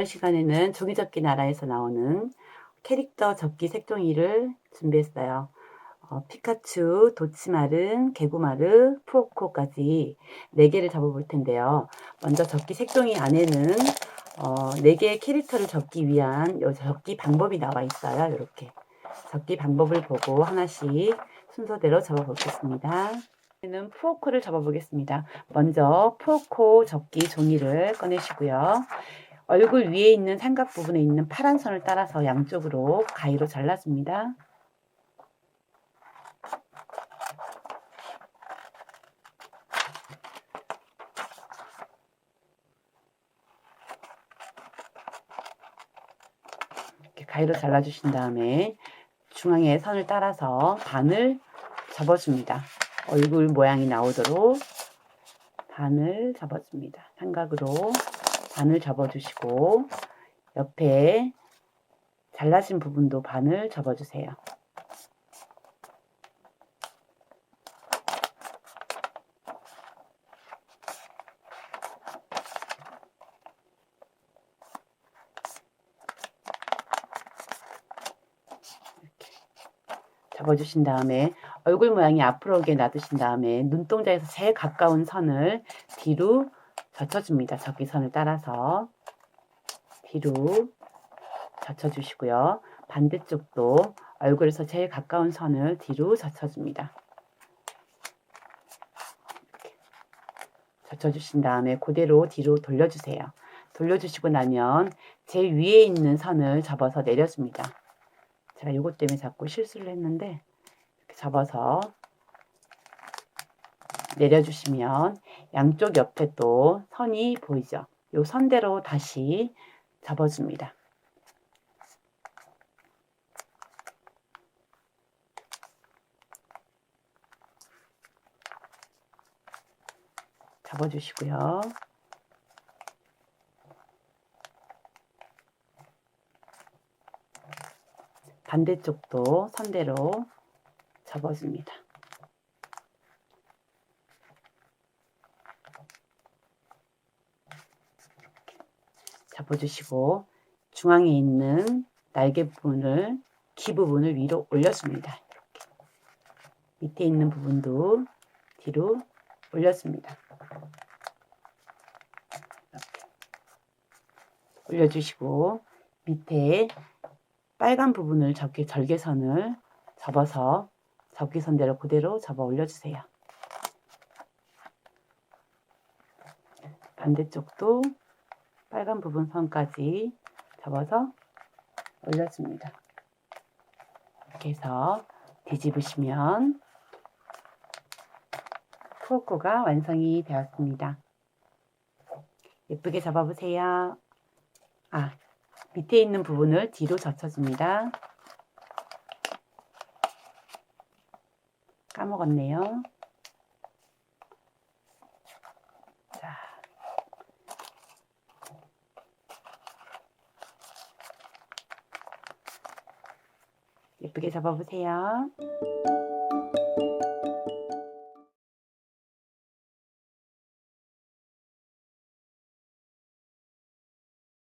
이번 시간에는 종이접기 나라에서 나오는 캐릭터 접기 색종이를 준비했어요. 어, 피카츄, 도치마른, 개구마르, 푸오코까지 4개를 접어볼 텐데요. 먼저 접기 색종이 안에는 어, 4개의 캐릭터를 접기 위한 요 접기 방법이 나와 있어요. 이렇게 접기 방법을 보고 하나씩 순서대로 접어보겠습니다. 는 푸오코를 접어보겠습니다. 먼저 푸오코 접기 종이를 꺼내시고요. 얼굴 위에 있는 삼각 부분에 있는 파란 선을 따라서 양쪽으로 가위로 잘라줍니다. 이렇게 가위로 잘라주신 다음에 중앙에 선을 따라서 반을 접어줍니다. 얼굴 모양이 나오도록 반을 접어줍니다. 삼각으로 반을 접어주시고 옆에 잘라진 부분도 반을 접어주세요. 접어주신 다음에 얼굴 모양이 앞으로 오게 놔두신 다음에 눈동자에서 제일 가까운 선을 뒤로 젖혀줍니다. 접기선을 따라서 뒤로 젖혀주시고요. 반대쪽도 얼굴에서 제일 가까운 선을 뒤로 젖혀줍니다. 젖혀주신 다음에 그대로 뒤로 돌려주세요. 돌려주시고 나면 제일 위에 있는 선을 접어서 내려줍니다. 제가 이것 때문에 자꾸 실수를 했는데 이렇게 접어서 내려주시면 양쪽 옆에 또 선이 보이죠. 이 선대로 다시 접어줍니다. 접어주시고요. 반대쪽도 선대로 접어줍니다. 잡아주시고 중앙에 있는 날개 부분을 귀 부분을 위로 올렸습니다. 이렇게 밑에 있는 부분도 뒤로 올렸습니다. 이렇게 올려주시고 밑에 빨간 부분을 접기 절개선을 접어서 접기선대로 그대로 접어 올려주세요. 반대쪽도 빨간 부분 선까지 접어서 올려줍니다. 이렇게 해서 뒤집으시면 푸오코가 완성이 되었습니다. 예쁘게 접어보세요. 아, 밑에 있는 부분을 뒤로 젖혀줍니다. 까먹었네요. 예쁘게 잡아보세요.